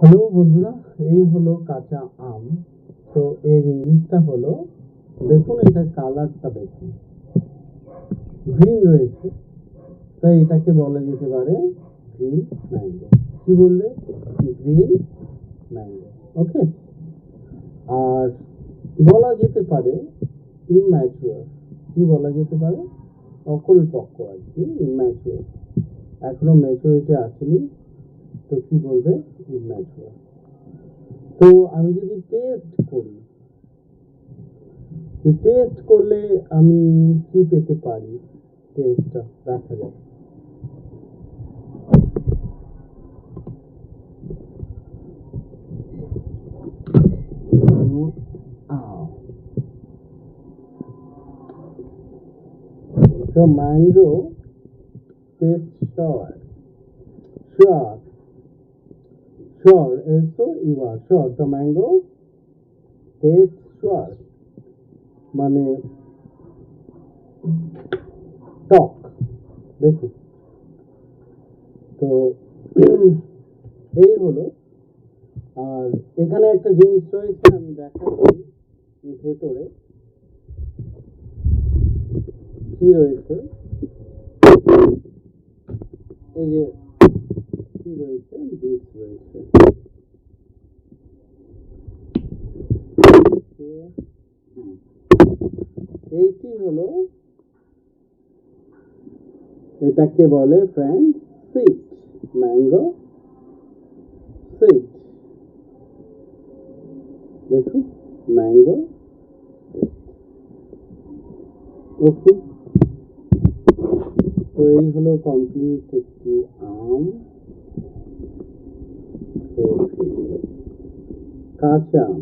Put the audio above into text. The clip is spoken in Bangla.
হ্যালো বন্ধুরা, এই হলো কাঁচা আম। তো এর ইংলিশটা হলো, দেখুন এটা কালারটা দেখুন। গ্রিন রয়েছে, তাই এটাকে বলা যেতে পারে গ্রিন ম্যাঙ্গো। কি বলবে গ্রিন ম্যাঙ্গো, ওকে? আর বলা যেতে পারে ইম্যাচুয়ার। কি বলা যেতে পারে? অকল পক্ষ আর কি, ইম্যাচুয়ার। এখনও ম্যাচুরিটি আসেনি। তো কি বলবে ইম্যাচুয়ার তো আমি যদি টেস্ট করি টেস্ট করলে আমি কি পেতে পারি টেস্টটা দেখা যাক। So mango tastes sour. Sure. Sure. is So you are sure. The mango tastes sour. মানে টক দেখুন তো এই হলো। আর এখানে একটা জিনিস রয়েছে, আমি দেখাচ্ছি ভেতরে। কি রয়েছে? এই যে, কি রয়েছে? বীজ রয়েছে। এটাকে বলে ফ্রেন্ড সুইট ম্যাঙ্গো সুইট দেখুন ম্যাঙ্গো ওকে তো এই হলো কমপ্লিট একটি আম কাঁচা আম।